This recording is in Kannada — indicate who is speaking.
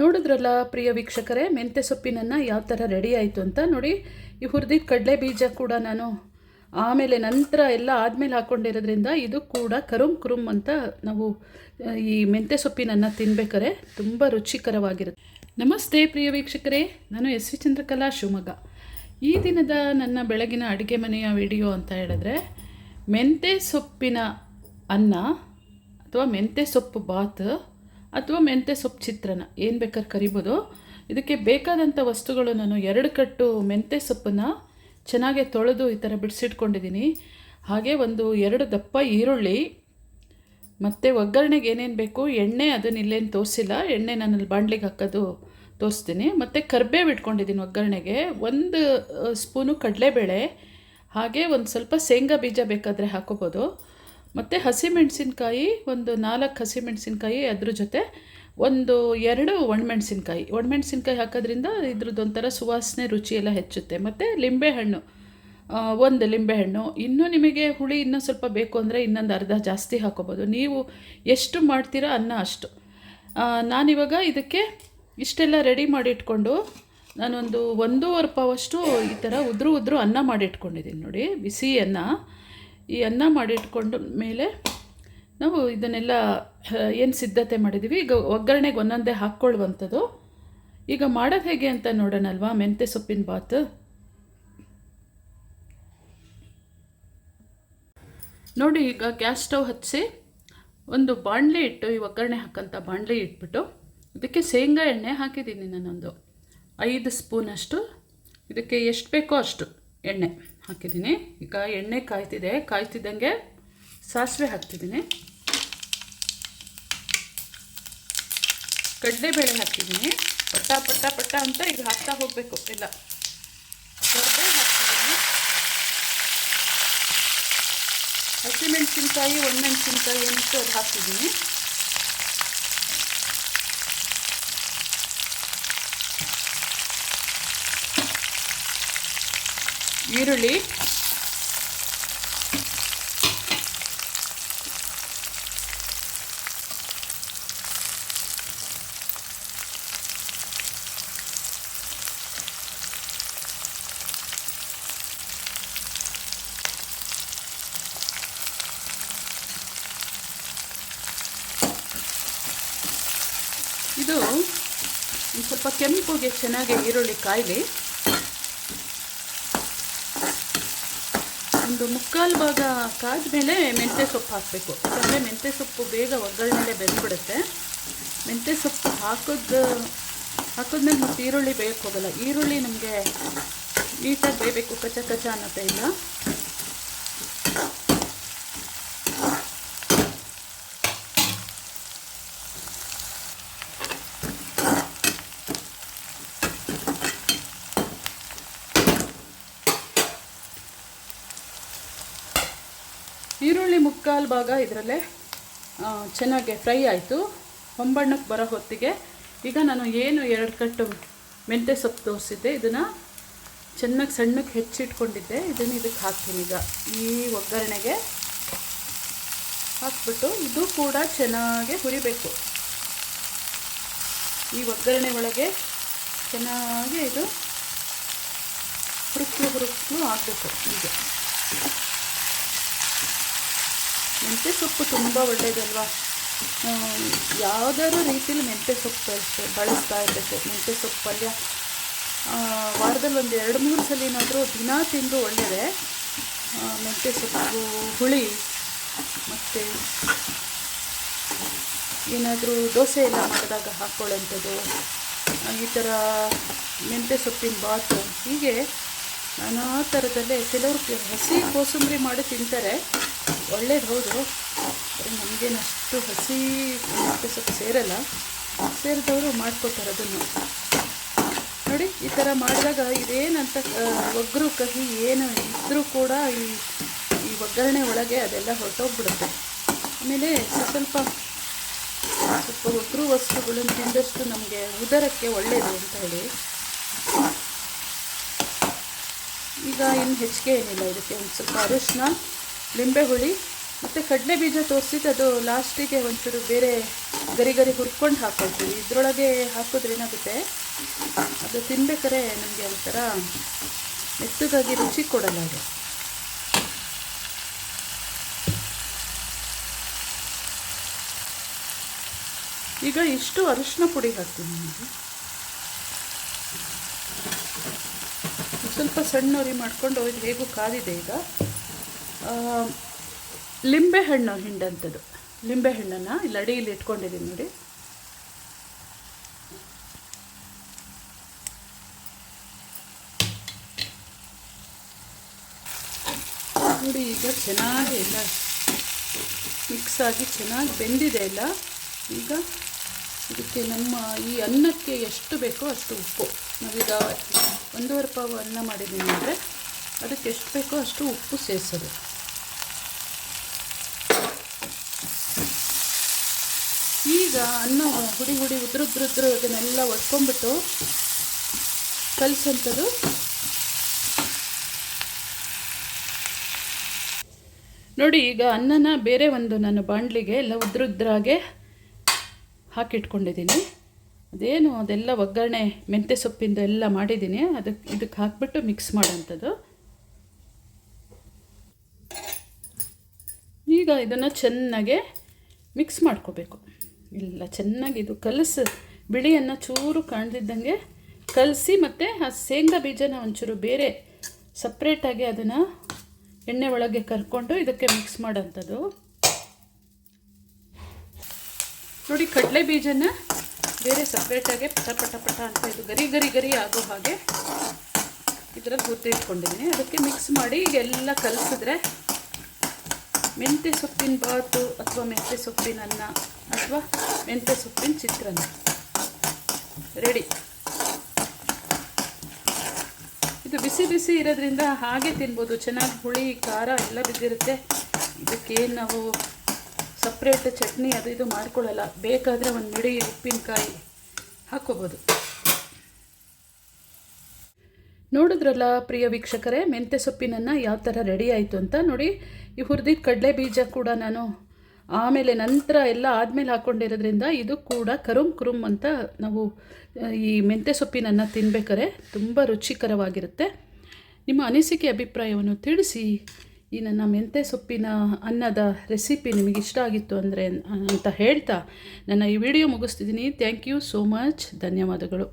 Speaker 1: ನೋಡಿದ್ರಲ್ಲ ಪ್ರಿಯ ವೀಕ್ಷಕರೇ ಮೆಂತ್ಯ ಸೊಪ್ಪಿನನ್ನು ಯಾವ ಥರ ರೆಡಿ ಆಯಿತು ಅಂತ ನೋಡಿ. ಈ ಹುರಿದಿದ್ದ ಕಡಲೆ ಬೀಜ ಕೂಡ ನಾನು ಆಮೇಲೆ ನಂತರ ಎಲ್ಲ ಆದಮೇಲೆ ಹಾಕ್ಕೊಂಡಿರೋದ್ರಿಂದ ಇದು ಕೂಡ ಕರುಮ್ ಕುರುಮ್ ಅಂತ ನಾವು ಈ ಮೆಂತ್ಯ ಸೊಪ್ಪಿನನ್ನು ತಿನ್ಬೇಕಾರೆ ತುಂಬ ರುಚಿಕರವಾಗಿರುತ್ತೆ. ನಮಸ್ತೆ ಪ್ರಿಯ ವೀಕ್ಷಕರೇ, ನಾನು ಎಸ್ ವಿ ಚಂದ್ರಕಲಾ ಶಿವಮೊಗ್ಗ. ಈ ದಿನದ ನನ್ನ ಬೆಳಗಿನ ಅಡುಗೆ ಮನೆಯ ವಿಡಿಯೋ ಅಂತ ಹೇಳಿದ್ರೆ ಮೆಂತ್ಯ ಸೊಪ್ಪಿನ ಅನ್ನ ಅಥವಾ ಮೆಂತ್ಯ ಸೊಪ್ಪು ಬಾತ್ ಅಥವಾ ಮೆಂತ್ಯ ಸೊಪ್ಪು ಚಿತ್ರಾನ್ನ, ಏನು ಬೇಕಾದ್ರೆ ಕರಿಬೋದು. ಇದಕ್ಕೆ ಬೇಕಾದಂಥ ವಸ್ತುಗಳು ನಾನು ಎರಡು ಕಟ್ಟು ಮೆಂತ್ಯ ಸೊಪ್ಪನ್ನು ಚೆನ್ನಾಗೆ ತೊಳೆದು ಈ ಥರ ಬಿಡಿಸಿಟ್ಕೊಂಡಿದ್ದೀನಿ. ಹಾಗೆ ಒಂದು ಎರಡು ದಪ್ಪ ಈರುಳ್ಳಿ, ಮತ್ತು ಒಗ್ಗರಣೆಗೆ ಏನೇನು ಬೇಕು, ಎಣ್ಣೆ ಅದನ್ನ ಇಲ್ಲೇನು ತೋರಿಸಿಲ್ಲ. ಎಣ್ಣೆ ನಾನು ಅಲ್ಲಿ ಬಾಣಲಿಗೆ ಹಾಕೋದು ತೋರಿಸ್ತೀನಿ. ಮತ್ತು ಕರ್ಬೇವು ಇಟ್ಕೊಂಡಿದ್ದೀನಿ ಒಗ್ಗರಣೆಗೆ. ಒಂದು ಸ್ಪೂನು ಕಡಲೆಬೇಳೆ, ಹಾಗೆ ಒಂದು ಸ್ವಲ್ಪ ಶೇಂಗಾ ಬೀಜ ಬೇಕಾದರೆ ಹಾಕೋಬೋದು. ಮತ್ತು ಹಸಿಮೆಣಸಿನ್ಕಾಯಿ, ಒಂದು ನಾಲ್ಕು ಹಸಿಮೆಣಸಿನ್ಕಾಯಿ ಅದ್ರ ಜೊತೆ, ಒಂದು ಎರಡು ಒಣಮೆಣಸಿನ್ಕಾಯಿ. ಒಣಮೆಣಸಿನ್ಕಾಯಿ ಹಾಕೋದ್ರಿಂದ ಇದ್ರದ್ದು ಒಂಥರ ಸುವಾಸನೆ ರುಚಿ ಎಲ್ಲ ಹೆಚ್ಚುತ್ತೆ. ಮತ್ತು ಲಿಂಬೆಹಣ್ಣು ಒಂದು ಲಿಂಬೆಹಣ್ಣು. ಇನ್ನೂ ನಿಮಗೆ ಹುಳಿ ಇನ್ನೂ ಸ್ವಲ್ಪ ಬೇಕು ಅಂದರೆ ಇನ್ನೊಂದು ಅರ್ಧ ಜಾಸ್ತಿ ಹಾಕೋಬೋದು. ನೀವು ಎಷ್ಟು ಮಾಡ್ತೀರಾ ಅನ್ನ ಅಷ್ಟು. ನಾನಿವಾಗ ಇದಕ್ಕೆ ಇಷ್ಟೆಲ್ಲ ರೆಡಿ ಮಾಡಿಟ್ಕೊಂಡು ನಾನೊಂದು ಒಂದೂವರೆ ಪಾವಷ್ಟು ಈ ಥರ ಉದ್ರು ಉದ್ರು ಅನ್ನ ಮಾಡಿಟ್ಕೊಂಡಿದ್ದೀನಿ ನೋಡಿ. ಬಿಸಿ ಅನ್ನ. ಈ ಅನ್ನ ಮಾಡಿಟ್ಕೊಂಡು ಮೇಲೆ ನಾವು ಇದನ್ನೆಲ್ಲ ಏನು ಸಿದ್ಧತೆ ಮಾಡಿದ್ದೀವಿ ಈಗ ಒಗ್ಗರಣೆಗೆ ಒಂದೊಂದೇ ಹಾಕ್ಕೊಳ್ಳುವಂಥದ್ದು. ಈಗ ಮಾಡೋದು ಹೇಗೆ ಅಂತ ನೋಡೋಣಲ್ವಾ? ಮೆಂತ್ಯ ಸೊಪ್ಪಿನ ಬಾತ್. ನೋಡಿ, ಈಗ ಗ್ಯಾಸ್ ಸ್ಟವ್ ಹಚ್ಚಿ ಒಂದು ಬಾಣಲೆ ಇಟ್ಟು ಈ ಒಗ್ಗರಣೆ ಹಾಕೋಂಥ ಬಾಣಲೆ ಇಟ್ಬಿಟ್ಟು ಇದಕ್ಕೆ ಶೇಂಗಾ ಎಣ್ಣೆ ಹಾಕಿದ್ದೀನಿ ನಾನೊಂದು. ಐದು ಸ್ಪೂನಷ್ಟು. ಇದಕ್ಕೆ ಎಷ್ಟು ಬೇಕೋ ಅಷ್ಟು ಎಣ್ಣೆ. ಹಾಕಿದ್ದೀನಿ. ಈಗ ಎಣ್ಣೆ ಕಾಯ್ತಿದೆ. ಕಾಯ್ತಿದ್ದಂಗೆ ಸಾಸಿವೆ ಹಾಕ್ತಿದ್ದೀನಿ. ಕಡಲೆಬೇಳೆ ಹಾಕಿದ್ದೀನಿ ಪಟ್ಟ ಪಟ್ಟ ಪಟ್ಟ ಅಂತ ಈಗ ಹಾಕ್ತಾ ಹೋಗಬೇಕು. ಎಲ್ಲ ಹಾಕ್ತಿದ್ದೀನಿ. ಹಸಿಮೆಣಸಿನ್ಕಾಯಿ, ಒಣಮೆಣಸಿನ್ಕಾಯಿ ಏನಿತ್ತು ಅದು ಹಾಕ್ತಿದ್ದೀನಿ. ಈರುಳ್ಳಿ. ಇದು ಸ್ವಲ್ಪ ಕೆಂಪುಗೆ ಚೆನ್ನಾಗಿ ಈರುಳ್ಳಿ ಕಾಯಲಿ. ಒಂದು ಮುಕ್ಕಾಲು ಭಾಗ ಕಾದ ಮೇಲೆ ಮೆಂತ್ಯ ಸೊಪ್ಪು ಹಾಕಬೇಕು. ಯಾಕಂದರೆ ಮೆಂತ್ಯ ಸೊಪ್ಪು ಬೇಗ ಒಗ್ಗರಣೆಲೆ ಬೆಂದ್ಬಿಡುತ್ತೆ. ಮೆಂತ್ಯ ಸೊಪ್ಪು ಹಾಕೋದು, ಹಾಕಿದ್ಮೇಲೆ ಮತ್ತು ಈರುಳ್ಳಿ ಬೇಯಕ್ಕೆ ಹೋಗಲ್ಲ. ಈರುಳ್ಳಿ ನಮಗೆ ನೀಟಾಗಿ ಬೇಯಬೇಕು, ಕಚ್ಚ ಕಚ ಅನ್ನೋ ಇಲ್ಲ ಈರುಳ್ಳಿ ಮುಕ್ಕಾಲು ಭಾಗ ಇದರಲ್ಲೇ ಚೆನ್ನಾಗಿ ಫ್ರೈ ಆಯಿತು. ಹೊಂಬಣ್ಣಕ್ಕೆ ಬರೋ ಹೊತ್ತಿಗೆ ಈಗ ನಾನು ಏನು ಎರಡು ಕಟ್ಟು ಮೆಂತ್ಯ ಸೊಪ್ಪು ತೋರಿಸಿದ್ದೆ. ಇದನ್ನು ಚೆನ್ನಾಗಿ ಸಣ್ಣಕ್ಕೆ ಹೆಚ್ಚಿಟ್ಕೊಂಡಿದ್ದೆ. ಇದನ್ನು ಇದಕ್ಕೆ ಹಾಕ್ತೀನಿ ಈಗ. ಈ ಒಗ್ಗರಣೆಗೆ ಹಾಕ್ಬಿಟ್ಟು ಇದು ಕೂಡ ಚೆನ್ನಾಗಿ ಹುರಿಬೇಕು. ಈ ಒಗ್ಗರಣೆ ಒಳಗೆ ಚೆನ್ನಾಗಿ ಇದು ಹುರುಕ್ಲು ಹುರುಕ್ಲು ಹಾಕಬೇಕು ಹೀಗೆ ಮೆಂತ್ಯ ಸೊಪ್ಪು ತುಂಬ ಒಳ್ಳೆಯದಲ್ವಾ ಯಾವುದಾದ್ರು ರೀತಿಯಲ್ಲಿ ಮೆಂತ್ಯ ಸೊಪ್ಪು ಅಷ್ಟೇ, ಬಳಸ್ತಾ ಇರಬೇಕು. ಮೆಂತ್ಯ ಸೊಪ್ಪು ಪಲ್ಯ. ವಾರದಲ್ಲಿ ಒಂದು ಎರಡು, ಮೂರು ಸಲಿನಾದರೂ ದಿನ ತಿಂದು ಒಳ್ಳೆಯದೇ ಮೆಂತ್ಯ ಸೊಪ್ಪು, ಹುಳಿ, ಮತ್ತು ಏನಾದರೂ ದೋಸೆ ಎಲ್ಲ ಮಾಡಿದಾಗ ಹಾಕ್ಕೊಳ್ಳೋಂಥದ್ದು ಈ ಥರ ಮೆಂತ್ಯ ಸೊಪ್ಪಿನ ಬಾತು. ಹೀಗೆ ನಾನಾ ಥರದಲ್ಲೇ ಕೆಲವರು ಹಸಿ ಕೋಸಂಬರಿ ಮಾಡಿ ತಿಂತಾರೆ. ಒಳ್ಳೇದು, ಹೌದು. ನಮಗೇನಷ್ಟು ನಮಗೇನು ಅಷ್ಟು ಹಸಿ ಮತ್ತೆ ಸೊಪ್ಪು ಸೇರಲ್ಲ, ಸೇರಿದವರು ಮಾಡ್ಕೋತಾರೆ ಅದನ್ನು. ನೋಡಿ, ಈ ಥರ ಮಾಡಿದಾಗ ಇದೇನಂತ ಒಗ್ಗರು ಕಹಿ ಏನು ಇದ್ದರೂ ಕೂಡ ಈ ಈ ಒಗ್ಗರಣೆ ಒಳಗೆ ಅದೆಲ್ಲ ಹೊರಟೋಗ್ಬಿಡುತ್ತೆ. ಆಮೇಲೆ ಸ್ವಲ್ಪ ಸ್ವಲ್ಪ ಒಗ್ಗರು ವಸ್ತುಗಳನ್ನು ತಿಂದಷ್ಟು ನಮಗೆ ಉದರಕ್ಕೆ ಒಳ್ಳೆಯದು ಅಂತ ಹೇಳಿ. ಈಗ ಇನ್ನು ಹೆಚ್ಚಿಗೆ ಏನಿಲ್ಲ, ಇದಕ್ಕೆ ಒಂದು ಸ್ವಲ್ಪ ಅರಿಶಿನ ಲಿಂಬೆ ಹುಳಿ ಮತ್ತು ಕಡಲೆ ಬೀಜ ತೋರಿಸಿದ್ದು ಅದು ಲಾಸ್ಟಿಗೆ ಒಂಚೂರು ಬೇರೆ ಗರಿ ಗರಿ ಹುರ್ಕೊಂಡು ಹಾಕ್ಕೊಳ್ತೀವಿ ಇದರೊಳಗೆ ಹಾಕಿದ್ರೆ ಏನಾಗುತ್ತೆ? ಅದು ತಿನ್ಬೇಕಾರೆ ನಮಗೆ ಒಂಥರ ಮೆತ್ತಗಾಗಿ ರುಚಿ ಕೊಡಲ್ಲ ಅದು. ಈಗ ಇಷ್ಟು ಅರಿಶಿನ ಪುಡಿ ಹಾಕ್ತೀನಿ ನಿಮಗೆ. ಸ್ವಲ್ಪ ಸಣ್ಣ ಉರಿ ಮಾಡಿಕೊಂಡು ಇದು ಹೇಗೂ ಕಾದಿದೆ ಈಗ. ಲಿಂಬೆಹಣ್ಣು ಹಿಂಡಂಥದ್ದು ಲಿಂಬೆಹಣ್ಣನ್ನು ಇಲ್ಲಿ ಅಡಿಯಲ್ಲಿ ಇಟ್ಕೊಂಡಿದ್ದೀನಿ ನೋಡಿ. ನೋಡಿ ಈಗ ಚೆನ್ನಾಗಿ ಎಲ್ಲ ಮಿಕ್ಸ್ ಆಗಿ ಚೆನ್ನಾಗಿ ಬೆಂದಿದೆ ಎಲ್ಲ. ಈಗ ಇದಕ್ಕೆ ನಮ್ಮ ಈ ಅನ್ನಕ್ಕೆ ಎಷ್ಟು ಬೇಕೋ ಅಷ್ಟು ಉಪ್ಪು. ನಾವೀಗ ಒಂದೂವರೆ ಪಾವು ಅನ್ನ ಮಾಡಿದ್ದೀನಿ ಅಂದರೆ ಅದಕ್ಕೆ ಎಷ್ಟು ಬೇಕೋ ಅಷ್ಟು ಉಪ್ಪು ಸೇರಿಸೋದು. ಈಗ ಅನ್ನ ಹುಡಿ ಹುಡಿ ಉದ್ರುದ್ರುದ್ರು ಅದನ್ನೆಲ್ಲ ಒಡ್ಕೊಂಡ್ಬಿಟ್ಟು ಕಲಿಸೋಂಥದ್ದು. ನೋಡಿ, ಈಗ ಅನ್ನನ ಬೇರೆ ಒಂದು ನಾನು ಬಾಣಲಿಗೆ ಎಲ್ಲ ಉದ್ರುದ್ರಾಗೆ ಹಾಕಿಟ್ಕೊಂಡಿದ್ದೀನಿ. ಅದೇನು ಅದೆಲ್ಲ ಒಗ್ಗರಣೆ ಮೆಂತ್ಯ ಸೊಪ್ಪಿಂದ ಎಲ್ಲ ಮಾಡಿದ್ದೀನಿ. ಅದಕ್ಕೆ ಇದಕ್ಕೆ ಹಾಕ್ಬಿಟ್ಟು ಮಿಕ್ಸ್ ಮಾಡೋಂಥದ್ದು. ಈಗ ಇದನ್ನು ಚೆನ್ನಾಗೆ ಮಿಕ್ಸ್ ಮಾಡ್ಕೋಬೇಕು. ಇಲ್ಲ, ಚೆನ್ನಾಗಿ ಇದು ಕಲಸು ಬಿಳಿಯನ್ನು ಚೂರು ಕಾಣ್ದಿದ್ದಂಗೆ ಕಲಸಿ ಮತ್ತು ಆ ಶೇಂಗಾ ಬೀಜನ ಒಂಚೂರು ಬೇರೆ ಸಪ್ರೇಟಾಗಿ ಅದನ್ನು ಎಣ್ಣೆ ಒಳಗೆ ಕರ್ಕೊಂಡು ಇದಕ್ಕೆ ಮಿಕ್ಸ್ ಮಾಡೋಂಥದ್ದು. ನೋಡಿ, ಕಡಲೆ ಬೀಜನ ಬೇರೆ ಸಪ್ರೇಟಾಗಿ ಪಟ ಪಟ ಪಟ ಅಂತ ಇದು ಗರಿ ಗರಿ ಗರಿ ಆಗೋ ಹಾಗೆ ಇದರಲ್ಲಿ ಗುರ್ತಿಟ್ಕೊಂಡಿದ್ದೀನಿ ಅದಕ್ಕೆ ಮಿಕ್ಸ್ ಮಾಡಿ ಈಗೆಲ್ಲ ಕಲಸಿದ್ರೆ ಮೆಂತ್ಯ ಸೊಪ್ಪಿನ ಬಾತು ಅಥವಾ ಮೆಂತ್ಯ ಸೊಪ್ಪಿನ ಅನ್ನ ಅಥವಾ ಮೆಂತ್ಯ ಸೊಪ್ಪಿನ ಚಿತ್ರಾನ್ನ. ರೆಡಿ ಇದು ಬಿಸಿ ಬಿಸಿ ಇರೋದ್ರಿಂದ ಹಾಗೆ ತಿನ್ಬೋದು. ಚೆನ್ನಾಗಿ ಹುಳಿ, ಖಾರ ಎಲ್ಲ ಬಿದ್ದಿರುತ್ತೆ. ಇದಕ್ಕೇನು ನಾವು ಸಪ್ರೇಟ್ ಚಟ್ನಿ ಅದು ಇದು ಮಾಡ್ಕೊಳ್ಳಲ್ಲ. ಬೇಕಾದರೆ ಒಂದು ಮಿಡಿ ಉಪ್ಪಿನಕಾಯಿ ಹಾಕ್ಕೋಬೋದು. ನೋಡಿದ್ರಲ್ಲ ಪ್ರಿಯ ವೀಕ್ಷಕರೇ ಮೆಂತ್ಯ ಸೊಪ್ಪಿನನ್ನು ಯಾವ ಥರ ರೆಡಿ ಆಯಿತು ಅಂತ ನೋಡಿ, ಈ ಹುರಿದಿದ್ದ ಕಡಲೆ ಬೀಜ ಕೂಡ ನಾನು ಆಮೇಲೆ ನಂತರ ಎಲ್ಲ ಆದಮೇಲೆ ಹಾಕ್ಕೊಂಡಿರೋದ್ರಿಂದ ಇದು ಕೂಡ ಕರುಮ್ ಕುರುಮ್ ಅಂತ ನಾವು ಈ ಮೆಂತ್ಯ ಸೊಪ್ಪಿನನ್ನು ತಿನ್ಬೇಕಾರೆ ತುಂಬ ರುಚಿಕರವಾಗಿರುತ್ತೆ. ನಿಮ್ಮ ಅನಿಸಿಕೆ ಅಭಿಪ್ರಾಯವನ್ನು ತಿಳಿಸಿ, ಈ ನನ್ನ ಮೆಂತ್ಯ ಸೊಪ್ಪಿನ ಅನ್ನದ ರೆಸಿಪಿ ನಿಮಗೆ ಇಷ್ಟ ಆಗಿತ್ತು ಅಂದರೆ ಅಂತ ಹೇಳ್ತಾ ನನ್ನ ಈ ವಿಡಿಯೋ ಮುಗಿಸ್ತಿದ್ದೀನಿ. ಥ್ಯಾಂಕ್ ಯು ಸೋ ಮಚ್ ಧನ್ಯವಾದಗಳು.